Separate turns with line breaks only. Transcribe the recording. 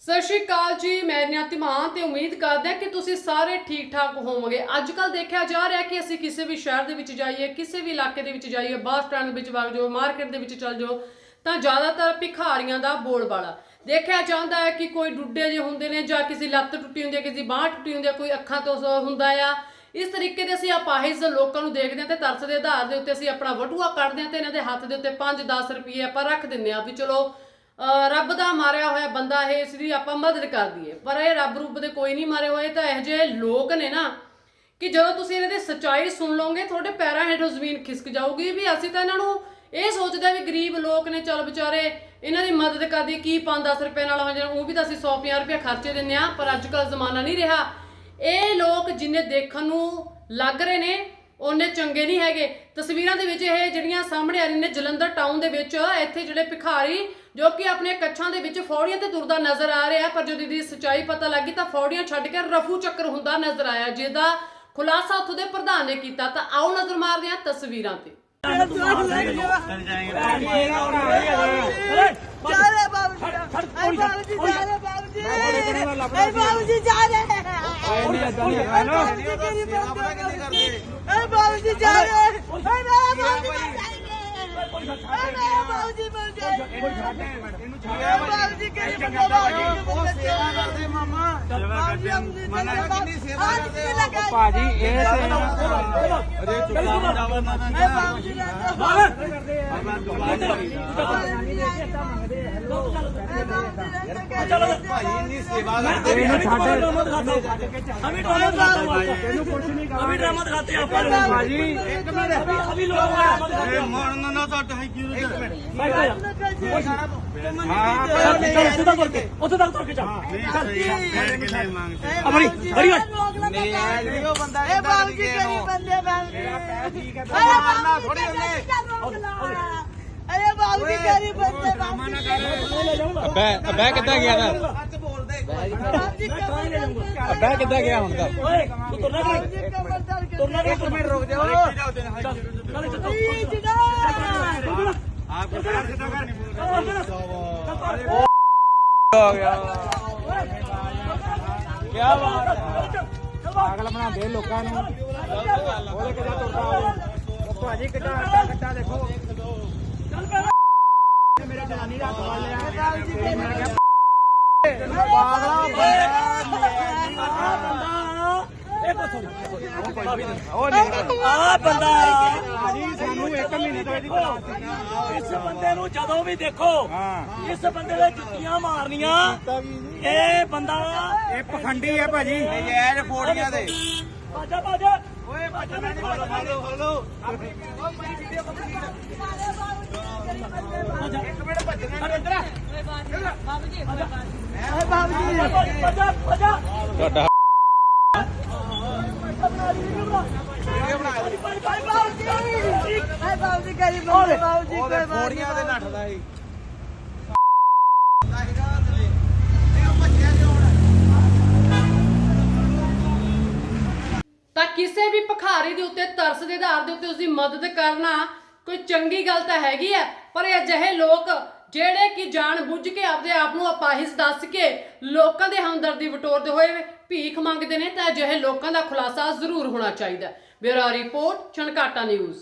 ਸਤਿ ਸ਼੍ਰੀ ਅਕਾਲ ਜੀ, ਮੈਂ ਨਿਆਤੀ ਮਾਂ ਤੇ ਉਮੀਦ ਕਰਦਾ ਕਿ ਤੁਸੀਂ ਸਾਰੇ ਠੀਕ ਠਾਕ ਹੋਵੋਗੇ। ਅੱਜ ਕੱਲ ਦੇਖਿਆ ਜਾ ਰਿਹਾ ਕਿ ਅਸੀਂ ਕਿਸੇ ਵੀ ਸ਼ਹਿਰ ਦੇ ਵਿੱਚ ਜਾਈਏ, ਕਿਸੇ ਵੀ ਇਲਾਕੇ ਦੇ ਵਿੱਚ ਜਾਈਏ, ਬੱਸ ਸਟੈਂਡ ਦੇ ਵਿੱਚ ਵਗ ਜਾਓ, ਮਾਰਕੀਟ ਦੇ ਵਿੱਚ ਚੱਲ ਜਾਓ, ਤਾਂ ਜ਼ਿਆਦਾਤਰ ਭਿਖਾਰੀਆਂ ਦਾ ਬੋਲਬਾਲਾ। ਦੇਖਿਆ ਜਾਂਦਾ ਹੈ ਕਿ ਕੋਈ ਡੁੱਡੇ ਜਿਹੇ ਹੁੰਦੇ ਨੇ ਜਾਂ ਕਿਸੇ ਲੱਤ ਟੁੱਟੀ ਹੁੰਦੀ ਹੈ, ਕਿਸੇ ਦੀ ਬਾਹ ਟੁੱਟੀ ਹੁੰਦੀ ਹੈ, ਕੋਈ ਅੱਖਾਂ ਤੋਂ ਸ- ਹੁੰਦਾ ਆ। ਇਸ ਤਰੀਕੇ ਦੇ ਅਸੀਂ ਅਪਾਹਿਜ ਲੋਕਾਂ ਨੂੰ ਦੇਖਦੇ ਹਾਂ ਤੇ ਤਰਸ ਦੇ ਆਧਾਰ ਦੇ ਉੱਤੇ ਅਸੀਂ ਆਪਣਾ ਵਟੂਆ ਕੱਢਦੇ ਹਾਂ ਤੇ ਇਹਨਾਂ ਦੇ ਹੱਥ ਦੇ ਉੱਤੇ 5-10 ਰੁਪਏ ਆਪਾਂ ਰੱਖ ਦਿੰਦੇ ਹਾਂ ਵੀ ਚਲੋ ਰੱਬ ਦਾ ਮਾਰਿਆ ਹੋਇਆ ਬੰਦਾ ਇਹ, ਇਸ ਦੀ ਆਪਾਂ ਮਦਦ ਕਰ ਦਈਏ। ਪਰ ਇਹ ਰੱਬ ਰੂਪ ਦੇ ਕੋਈ ਨਹੀਂ ਮਾਰੇ ਹੋਏ ਤਾਂ ਇਹੋ ਜਿਹੇ ਲੋਕ ਨੇ ਨਾ ਕਿ ਜਦੋਂ ਤੁਸੀਂ ਇਹਨਾਂ ਦੀ ਸੱਚਾਈ ਸੁਣ ਲਓਗੇ, ਤੁਹਾਡੇ ਪੈਰਾਂ ਹੇਠੋਂ ਜ਼ਮੀਨ ਖਿਸਕ ਜਾਊਗੀ ਵੀ ਅਸੀਂ ਤਾਂ ਇਹਨਾਂ ਨੂੰ ਇਹ ਸੋਚਦੇ ਆ ਵੀ ਗਰੀਬ ਲੋਕ ਨੇ, ਚਲ ਵਿਚਾਰੇ ਇਹਨਾਂ ਦੀ ਮਦਦ ਕਰਦੀ ਕੀ 5-10 ਰੁਪਏ ਨਾਲ ਹੋ ਜਾਣ, ਉਹ ਵੀ ਤਾਂ ਅਸੀਂ 100-50 ਰੁਪਏ ਖਰਚੇ ਦਿੰਨੇ ਆ ਪਰ ਅੱਜ ਕੱਲ ਜ਼ਮਾਨਾ ਨਹੀਂ ਰਿਹਾ। ਇਹ ਲੋਕ ਜਿੰਨੇ ਦੇਖਣ ਨੂੰ ਲੱਗ ਰਹੇ ਨੇ ਉਹਨੇ ਚੰਗੇ ਨਹੀਂ ਹੈਗੇ। ਤਸਵੀਰਾਂ ਦੇ ਵਿੱਚ ਇਹ ਜਿਹੜੀਆਂ ਸਾਹਮਣੇ ਆ ਰਹੀਆਂ ਨੇ, ਜਲੰਧਰ ਟਾਊਨ ਦੇ ਵਿੱਚ, ਇੱਥੇ ਜਿਹੜੇ ਭਿਖਾਰੀ ਜੋ ਕਿ ਆਪਣੇ ਕੱਛਾਂ ਦੇ ਵਿੱਚ ਫੌੜੀਆਂ ਤੇ ਤੁਰਦਾ ਨਜ਼ਰ ਆ ਰਿਹਾ ਪਰ ਜਦੋਂ ਦੀ ਸਚਾਈ ਪਤਾ ਲੱਗੀ ਤਾਂ ਫੌੜੀਆਂ ਛੱਡ ਕੇ ਰਫੂ ਚੱਕਰ ਹੁੰਦਾ ਨਜ਼ਰ ਆਇਆ ਜਿਹਦਾ ਖੁਲਾਸਾ ਉੱਥੋਂ ਦੇ ਪ੍ਰਧਾਨ ਨੇ ਕੀਤਾ ਤਾਂ ਆਓ ਨਜ਼ਰ ਮਾਰਦੇ ਹਾਂ ਤਸਵੀਰਾਂ ਤੇ
ਚਾਲੇ ਬਾਬੂ ਜੀ ਆਏ ਬਾਬੂ ਜੀ ਚਾਲੇ ਬਾਬੂ ਜੀ ਆਏ ਬਾਬੂ ਜੀ ਚਾਲੇ ਆਏ ਬਾਬੂ ਜੀ ਚਾਲੇ ਆਏ ਬਾਬੂ ਜੀ ਚਾਲੇ ਆਏ ਬਾਬੂ ਜੀ ਚਾਲੇ ਭਾਜੀ ਇਹ ਸੇਵਾ ਅਰੇ ਚੁੱਕਾ ਮਜਾਵਰ ਨਾ ਮੈਂ
ਬਾਬੂ ਜੀ ਦਾ
ਬਾਬਰ ਚਲੋ ਭਾਈ ਇੰਨੀ ਸੇਵਾ ਕਰਦੇ
ਨੇ ਛੱਡ
ਕੇ ਛੱਡ
ਕੇ ਹਮੇ ਟੋਲੇ
ਦਾ बरामद खाते हैं आपका अभी लोग बरामद खाते हैं
मारना तो अट है
क्यों एक मिनट उधर तोड़ के उधर तक तोड़ के चल अपनी बड़ी बात
वीडियो बंदा है बाल की बंदे बाल ठीक है मारना थोड़ी अरे बाबू की गरीब बंदे
अबे अबे
कितना गया था
ਅੱਡਾ ਕਿੱਦਾਂ ਗਿਆ ਹੁਣ ਦਾ
ਓਏ ਤੂੰ ਤੁਰਨਾ ਕਰ
ਤੁਰਨਾ ਕਰ ਇੱਕ
ਮਿੰਟ ਰੁਕ ਜਾ ਚੱਲ ਚੱਲ ਆਪ ਕੇ
ਪੈਰ ਸਿੱਧਾ ਕਰ
ਹੋ ਗਿਆ ਕੀ ਬਾਤ ਹੈ। ਪਾਗਲ ਬਣਾਉਂਦੇ ਲੋਕਾਂ ਨੂੰ। ਉਹਦੇ ਕਿੱਦਾਂ ਤੁਰਦਾ ਉਹ? ਭਾਜੀ ਕਿੱਦਾਂ ਆਟਾ ਕੱਟਾ ਦੇਖੋ। ਚੱਲ ਮੇਰਾ ਜਨਾਨੀ ਦਾ ਹੱਥ ਫੜ ਲਿਆ ਮੈਂ ਕਿਹਾ ਪਾਗਲਾ ਉਹ ਨਹੀਂ
ਆ ਬੰਦਾ
ਭਾਜੀ ਸਾਨੂੰ 1 ਮਹੀਨੇ ਤੋਂ ਇਹਦੀ ਤਲਾਸ਼ ਸੀ
ਇਸ ਬੰਦੇ ਨੂੰ ਜਦੋਂ ਵੀ ਦੇਖੋ ਇਸ ਬੰਦੇ ਦੇ ਜੁੱਤੀਆਂ ਮਾਰਨੀਆਂ ਇਹ ਬੰਦਾ
ਇਹ ਪਖੰਡੀ ਹੈ ਭਾਜੀ
ਯਾਰ ਫੋੜੀਆਂ ਦੇ ਬਾਜਾ ਬਾਜਾ ਓਏ ਬਾਜਾ ਮੈਂ
ਤਾਂ ਕਿਸੇ ਵੀ ਭਖਾਰੀ ਦੇ ਉੱਤੇ, ਤਰਸ ਦੇ ਆਧਾਰ ਦੇ ਉੱਤੇ ਉਸਦੀ ਮਦਦ ਕਰਨਾ ਕੋਈ ਚੰਗੀ ਗੱਲ ਤਾਂ ਹੈਗੀ ਆ, ਪਰ ਇਹ ਅਜਿਹੇ ਲੋਕ ਜਿਹੜੇ ਕਿ ਜਾਣ ਬੁੱਝ ਕੇ ਆਪਦੇ ਆਪ ਨੂੰ ਅਪਾਹਿਜ ਦੱਸ ਕੇ ਲੋਕਾਂ ਦੇ ਹਮਦਰਦੀ ਵਟੋਰਦੇ ਹੋਏ ਭੀਖ ਮੰਗਦੇ ਨੇ, ਤਾਂ ਅਜਿਹੇ ਲੋਕਾਂ ਦਾ ਖੁਲਾਸਾ ਜ਼ਰੂਰ ਹੋਣਾ ਚਾਹੀਦਾ ਹੈ। ਬਿਊਰੋ ਰਿਪੋਰਟ ਚਣਕਾਟਾ ਨਿਊਜ਼।